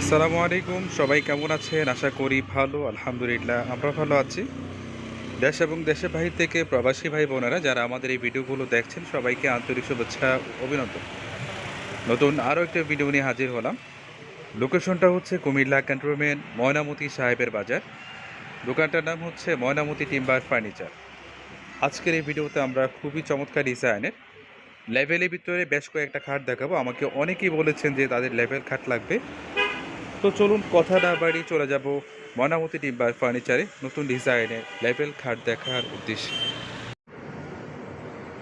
আসসালামু আলাইকুম, সবাই কেমন আছেন? আশা করি ভালো, আলহামদুলিল্লাহ, আমরা ভালো আছি। দেশ এবং দেশের বাহির থেকে প্রবাসী ভাই বোনেরা যারা আমাদের এই ভিডিওগুলো দেখছেন, সবাইকে আন্তরিক শুভেচ্ছা, অভিনন্দন। নতুন আরও একটা ভিডিও নিয়ে হাজির হলাম। লোকেশনটা হচ্ছে কুমিল্লা ক্যান্টনমেন্ট, ময়নামতি সাহেবের বাজার। দোকানটার নাম হচ্ছে ময়নামতি টিম্বার ফার্নিচার। আজকের এই ভিডিওতে আমরা খুবই চমৎকার ডিজাইনের লেভেলের ভিতরে বেশ কয়েকটা খাট দেখাবো। আমাকে অনেকেই বলেছেন যে তাদের লেভেল খাট লাগবে। তো চলুন কথা না বাড়ি চলে যাব ময়নামতি টিম্বার ফার্নিচারে নতুন ডিজাইনের লেভেল খাট দেখার উদ্দেশ্যে।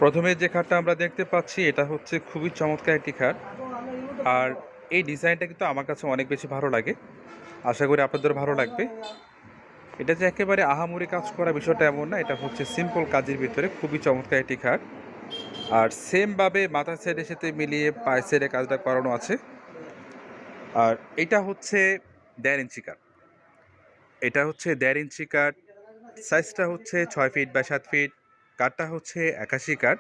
প্রথমে যে খাটটা আমরা দেখতে পাচ্ছি, এটা হচ্ছে খুবই চমৎকার একটি খাট। আর এই ডিজাইনটা কিন্তু আমার কাছে অনেক বেশি ভালো লাগে। আশা করি আপনাদের ভালো লাগবে। এটা যে একেবারে আহামরি কাজ করা বিষয়টা এমন না, এটা হচ্ছে সিম্পল কাজের ভিতরে খুবই চমৎকার একটি খাট। আর সেমভাবে মাথা সাইডের সাথে মিলিয়ে পায়ের সাইডে কাজটা করানো আছে। আর এটা হচ্ছে দেড় ইঞ্চি কাঠ। এটা হচ্ছে দেড় ইঞ্চি কাঠ সাইজটা হচ্ছে ছয় ফিট বা সাত ফিট কাঠটা হচ্ছে একাশি কাঠ।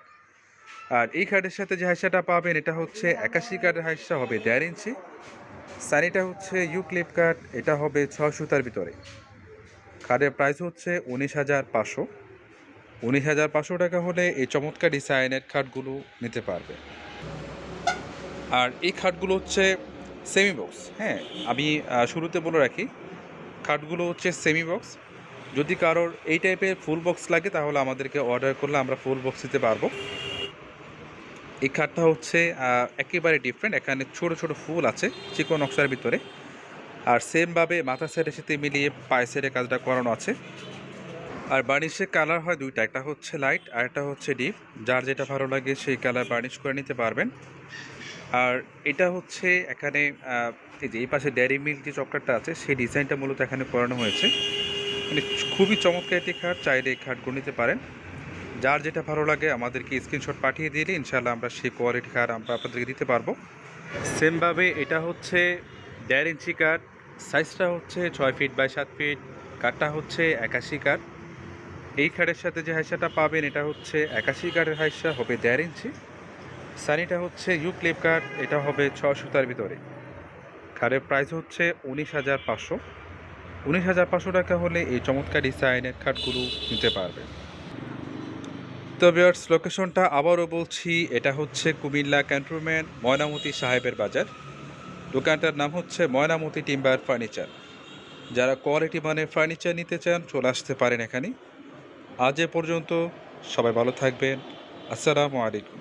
আর এই কাঠের সাথে যে হাইসাটা পাবেন, এটা হচ্ছে একাশি কাঠের হাইসা হবে দেড় ইঞ্চি। সানিটা হচ্ছে ইউক্লিপ কাঠ, এটা হবে ছয় সুতার ভিতরে। কাঠের প্রাইস হচ্ছে উনিশ হাজার পাঁচশো। উনিশ হাজার পাঁচশো টাকা হলে এই চমৎকার ডিজাইনের খাটগুলো নিতে পারবে। আর এই খাটগুলো হচ্ছে সেমি বক্স হ্যাঁ আমি শুরুতে বলে রাখি, খাটগুলো হচ্ছে সেমি বক্স যদি কারোর এই টাইপের ফুল বক্স লাগে, তাহলে আমাদেরকে অর্ডার করলে আমরা ফুল বক্স দিতে পারব। এই খাটটা হচ্ছে একেবারে ডিফারেন্ট এখানে ছোট ছোট ফুল আছে, চিকন নকশার ভিতরে। আর সেমভাবে মাথা সেটের সাথে মিলিয়ে পায়ে সেটে কাজটা করানো আছে। আর বার্নিশের কালার হয় দুইটা, একটা হচ্ছে লাইট আর একটা হচ্ছে ডিপ যার যেটা ভালো লাগে সেই কালার বার্নিশ করে নিতে পারবেন। আর এটা হচ্ছে এখানে এই যে এই পাশে ডেয়ারি মিল্ক যে চকলেটটা আছে, সেই ডিজাইনটা মূলত এখানে করানো হয়েছে। মানে খুবই চমৎকার একটি খাট, চাইলে এই খাটগুলো নিতে পারেন। যার যেটা ভালো লাগে আমাদেরকে স্ক্রিনশট পাঠিয়ে দিলে ইনশাল্লাহ আমরা সেই কোয়ালিটি খাট আমরা আপনাদেরকে দিতে পারব। সেমভাবে এটা হচ্ছে দেড় ইঞ্চি কাঠ সাইজটা হচ্ছে ছয় ফিট বাই সাত ফিট কাঠটা হচ্ছে একাশি কাঠ এই খাটের সাথে যে হাইসাটা পাবেন, এটা হচ্ছে একাশি কাঠের হাইসা হবে দেড় ইঞ্চি। সানিটা হচ্ছে ইউ ক্লিপ কাঠ এটা হবে ছ সুতার ভিতরে। খাটের প্রাইস হচ্ছে উনিশ হাজার পাঁচশো। উনিশ হাজার পাঁচশো টাকা হলে এই চমৎকার ডিজাইনের খাটগুলো নিতে পারবেন তো বিয়ার্স লোকেশনটা আবারও বলছি, এটা হচ্ছে কুমিল্লা ক্যান্টনমেন্ট ময়নামতি সাহেবের বাজার। দোকানটার নাম হচ্ছে ময়নামতি টিম্বার ফার্নিচার যারা কোয়ালিটি মানের ফার্নিচার নিতে চান, চলে আসতে পারেন এখানে। আজ এ পর্যন্ত সবাই ভালো থাকবেন। আসসালামু আলাইকুম।